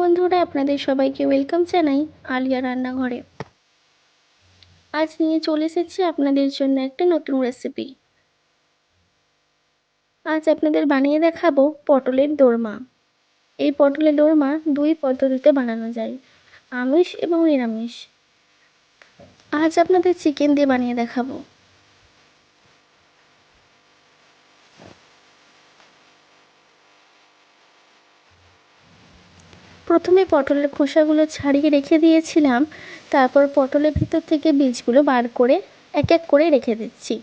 বন্ধুরা, আপনাদের সবাইকে ওয়েলকাম জানাই আলিয়া রান্নাঘরে। আজ নিয়ে চলে এসেছি আপনাদের জন্য একটা নতুন রেসিপি আজ আপনাদের বানিয়ে দেখাবো পটলের দোরমা। এই পটলের দোরমা দুই পদ্ধতিতে বানানো যায়, আমিষ এবং নিরামিষ। আজ আপনাদের চিকেন দিয়ে বানিয়ে দেখাবো। প্রথমে পটলের খোসাগুলো ছাড়িয়ে রেখে দিয়েছিলাম, তারপর পটলের ভিতর থেকে বীজগুলো বার করে এক এক করে রেখে দিচ্ছি।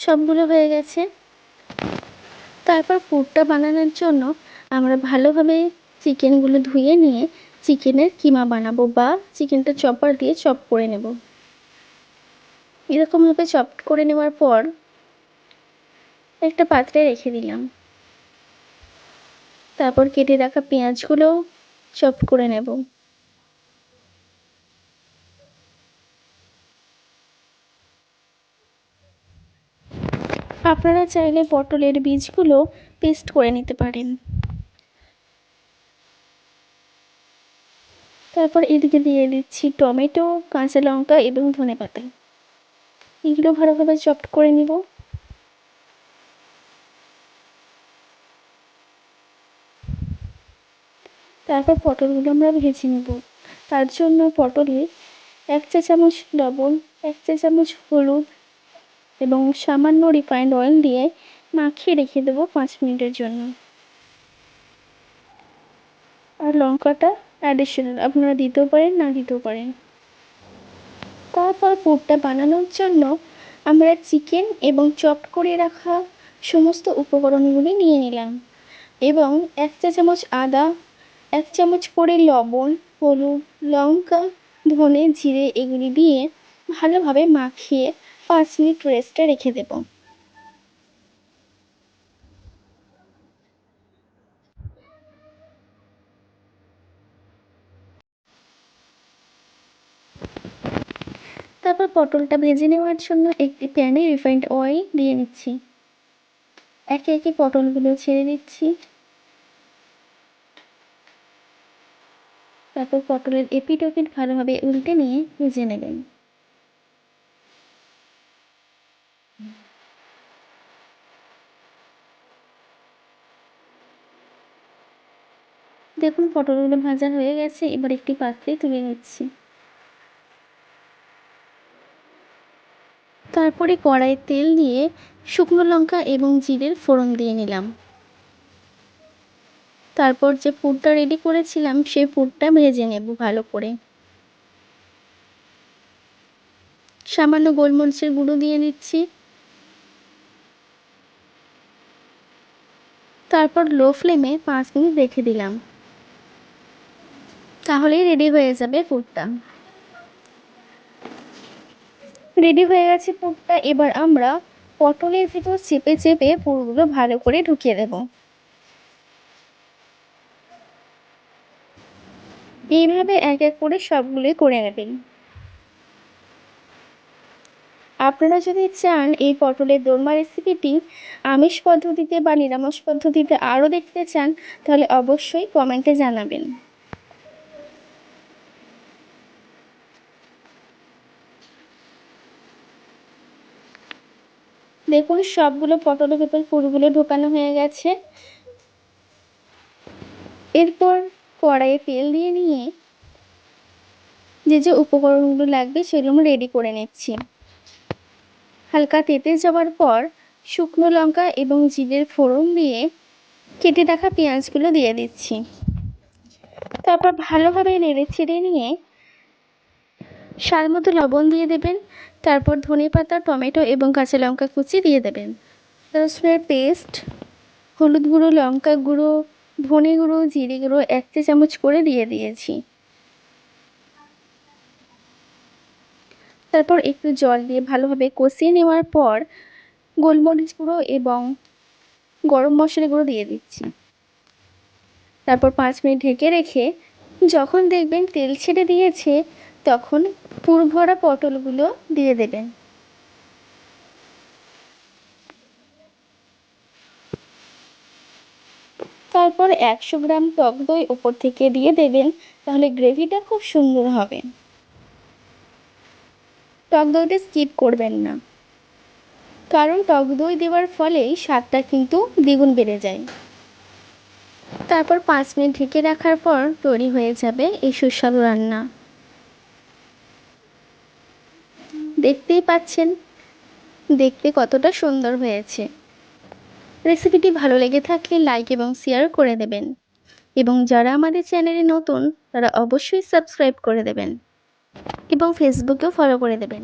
সবগুলো হয়ে গেছে। তারপর পুরটা বানানোর জন্য আমরা ভালোভাবে চিকেনগুলো ধুয়ে নিয়ে চিকেনের কিমা বানাবো বা চিকেনটা চপার দিয়ে চপ করে নেব। এরকমভাবে চপ করে নেওয়ার পর একটা পাত্রে রেখে দিলাম। তারপর কেটে রাখা পেঁয়াজগুলো চপ করে নেব। আপনারা চাইলে পটলের বীজগুলো পেস্ট করে নিতে পারেন। তারপর এদিকে দিয়ে দিচ্ছি টমেটো, কাঁচা লঙ্কা এবং ধনে পাতা এগুলো ভালোভাবে চপ করে নিব। তারপর পটলগুলো আমরা ভেজে নেব। তার জন্য পটলে এক চা চামচ লবণ, এক চা চামচ হলুদ এবং সামান্য রিফাইন্ড অয়েল দিয়ে মাখিয়ে রেখে দেবো পাঁচ মিনিটের জন্য। আর লঙ্কাটা অ্যাডিশনাল আপনারা দিতেও পারেন, না দিতেও পারেন। তারপর পুরটা বানানোর জন্য আমরা চিকেন এবং চপ করে রাখা সমস্ত উপকরণগুলি নিয়ে নিলাম এবং এক চা চামচ আদা, এক চামচ করে লবণ, হলুদ, লঙ্কা, ধনে, জিরে এগুলি দিয়ে ভালোভাবে মাখিয়ে পাঁচ মিনিট রেস্টে রেখে দেব। তারপর পটলটা ভেজে নেওয়ার জন্য একটি প্যানে রিফাইন্ড অয়েল দিয়ে নিচ্ছি। একে একে পটলগুলো ছেড়ে দিচ্ছি তারপর পটলের এপিট ওপিট ভালোভাবে উল্টে নিয়ে ভেজে নেবেন। দেখুন, পটলগুলো ভাজা হয়ে গেছে। এবার একটি পাত্রে তুলে নিচ্ছি। তারপরে কড়াই তেল দিয়ে শুকনো লঙ্কা এবং জিরের ফোড়ন দিয়ে নিলাম। তারপর যে পুরটা রেডি করেছিলাম, সেই পুরটা ভেজে নেব ভালো করে। সামান্য গোলমরিচের গুঁড়ো দিয়ে দিচ্ছি তারপর লো ফ্লেমে পাঁচ মিনিট রেখে দিলাম। তাহলেই রেডি হয়ে যাবে পুরটা। রেডি হয়ে গেছে পুরটা, এবার আমরা পটলের ভিতর চেপে চেপে পুরগুলো ভালো করে ঢুকিয়ে দেব এইভাবে এক এক করে সবগুলোই করে নেবেন। আপনারা যদি চান এই পটলের দোরমা রেসিপিটি আমিষ পদ্ধতিতে বা নিরামিষ পদ্ধতিতে আরও দেখতে চান, তাহলে অবশ্যই কমেন্টে জানাবেন। দেখুন, সবগুলো পটলের ভেতর ফুলগুলো ঢোকানো হয়ে গেছে। এরপর কড়াইয়ে তেল দিয়ে নিয়ে যে যে উপকরণগুলো লাগবে সেগুলো রেডি করে নিচ্ছি। হালকা তেতে যাওয়ার পর শুকনো লঙ্কা এবং জিরের ফোড়ন দিয়ে কেটে রাখা পেঁয়াজগুলো দিয়ে দিচ্ছি। তারপর ভালোভাবে নেড়ে ছেড়ে নিয়ে স্বাদ মতো লবণ দিয়ে দেবেন। তারপর ধনে পাতা টমেটো এবং কাঁচা লঙ্কা কুচি দিয়ে দেবেন। রসুনের পেস্ট, হলুদ গুঁড়ো, লঙ্কা গুঁড়ো, ধনে গুঁড়ো, জিরে গুঁড়ো এক চা চামচ করে দিয়ে দিয়েছি। তারপর একটু জল দিয়ে ভালোভাবে কষিয়ে নেওয়ার পর গোলমরিচ গুঁড়ো এবং গরম মশলা গুঁড়ো দিয়ে দিচ্ছি। তারপর পাঁচ মিনিট ঢেকে রেখে যখন দেখবেন তেল ছেড়ে দিয়েছে তখন পুরভরা পটলগুলো দিয়ে দেবেন। তারপর একশো গ্রাম টক দই ওপর থেকে দিয়ে দেবেন, তাহলে গ্রেভিটা খুব সুন্দর হবে। টক দইটা স্কিপ করবেন না। কারণ টক দই দেওয়ার ফলে স্বাদটা কিন্তু দ্বিগুণ বেড়ে যায়। তারপর পাঁচ মিনিট ঢেকে রাখার পর তৈরি হয়ে যাবে এই সুস্বাদু রান্না। দেখতেই পাচ্ছেন। দেখতে কতটা সুন্দর হয়েছে। রেসিপিটি ভালো লেগে থাকলে লাইক এবং শেয়ার করে দেবেন। এবং যারা আমাদের চ্যানেলে নতুন, তারা অবশ্যই সাবস্ক্রাইব করে দেবেন। এবং ফেসবুকেও ফলো করে দেবেন।